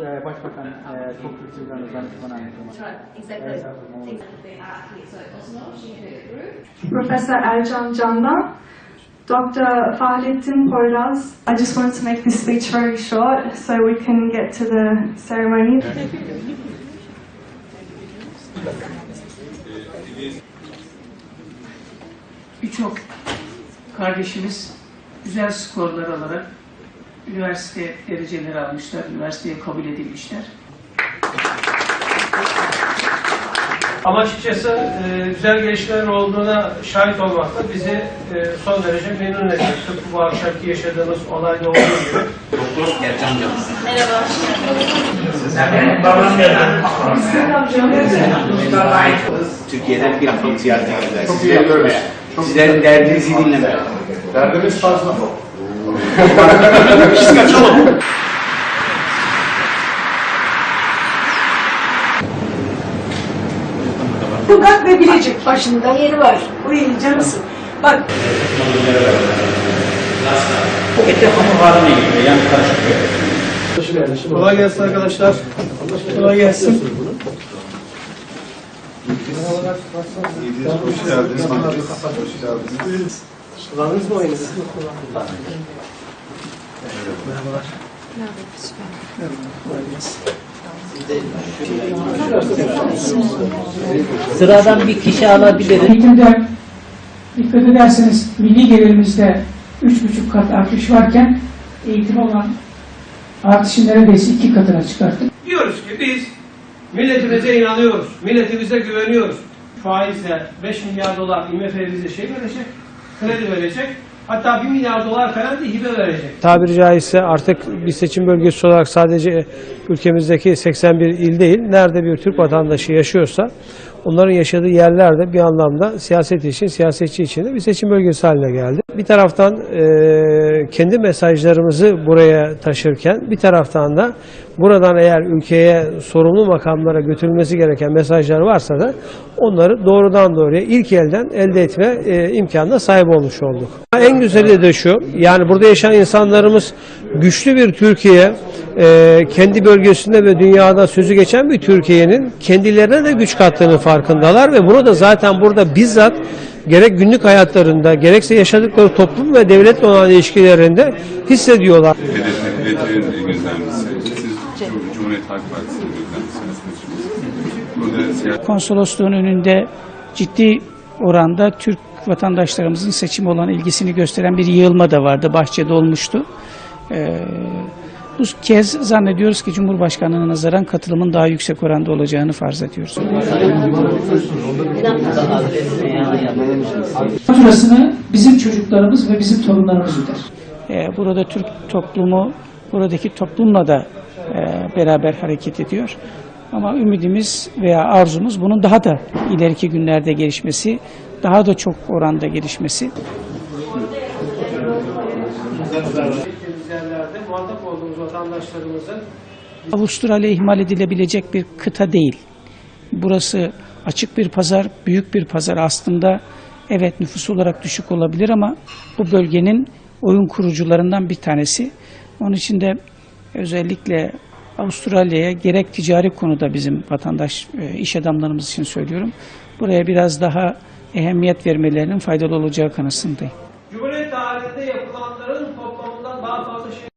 e, Başbakan e, çok her group. Professor Ercan Candan, Dr. Fahrettin Poyraz. I just wanted to make this speech very short so we can get to the ceremony. birçok kardeşimiz güzel skorlar alarak üniversite dereceleri almışlar, üniversiteye kabul edilmişler. Ama açıkçası e, güzel gelişmelerin olduğuna şahit olmak da bizi e, son derece memnun ediyor. Tıpkı bu akşamki yaşadığımız olayda olduğu gibi. Doktor Ercan Can. Merhaba. Türkiye'den bir haftalık ziyarete geldiler. Sizleri görmeye. Sizlerin derdinizi dinlemeye. Derdimiz fazla. Biz kaçalım. Bulgar ve Bilecik başında yeri var. Burayı canısın. Bak Ete hamur haline geliyor. Yani karışık. Kolay gelsin arkadaşlar. Kolay gelsin. Hoş geldiniz. Hoş geldiniz. Kullandınız mı oyunu? Sıradan bir kişi alabiliriz. Eğitimde dikkat ederseniz milli gelirimizde 3,5 kat artış varken eğitim olan artışı neredeyse iki katına çıkarttık. Diyoruz ki biz milletimize inanıyoruz. Milletimize güveniyoruz. Faizle 5 milyar dolar IMF bize şey verecek, kredi verecek. Hatta 1 milyar dolar falan da hibe verecek. tabiri caizse artık bir seçim bölgesi olarak sadece ülkemizdeki 81 il değil, nerede bir Türk vatandaşı yaşıyorsa onların yaşadığı yerler de bir anlamda siyaset için, siyasetçi için de bir seçim bölgesi haline geldi. Bir taraftan eee, kendi mesajlarımızı buraya taşırken bir taraftan da buradan eğer ülkeye sorumlu makamlara götürülmesi gereken mesajlar varsa da onları doğrudan doğruya ilk elden elde etme eee, imkanına sahip olmuş olduk. En güzeli de şu, yani burada yaşayan insanlarımız güçlü bir Türkiye, eee, kendi bölgesinde ve dünyada sözü geçen bir Türkiye'nin kendilerine de güç kattığını farkındalar ve bunu da zaten burada bizzat gerek günlük hayatlarında gerekse yaşadıkları toplum ve devletle olan ilişkilerinde hissediyorlar. Hedefin Cum- Cumhuriyet Halk Partisi'nin gözlemcisiniz. Konsolosluğun önünde ciddi oranda Türk vatandaşlarımızın seçim olan ilgisini gösteren bir yığılma da vardı. Bahçede olmuştu. Ee, bu kez zannediyoruz ki Cumhurbaşkanlığına nazaran katılımın daha yüksek oranda olacağını farz ediyoruz. Faturasını bizim çocuklarımız ve bizim torunlarımız öder. Ee, burada Türk toplumu, buradaki toplumla da beraber hareket ediyor. Ama ümidimiz veya arzumuz bunun daha da ileriki günlerde gelişmesi, daha da çok oranda gelişmesi. muhatap olduğumuz vatandaşlarımızın Avustralya ihmal edilebilecek bir kıta değil. Burası açık bir pazar, büyük bir pazar aslında. Evet nüfus olarak düşük olabilir ama bu bölgenin oyun kurucularından bir tanesi. Onun için de özellikle Avustralya'ya gerek ticari konuda bizim vatandaş e, iş adamlarımız için söylüyorum. Buraya biraz daha ehemmiyet vermelerinin faydalı olacağı kanısındayım. Cumhuriyet tarihinde yapılanların toplamından daha fazla şey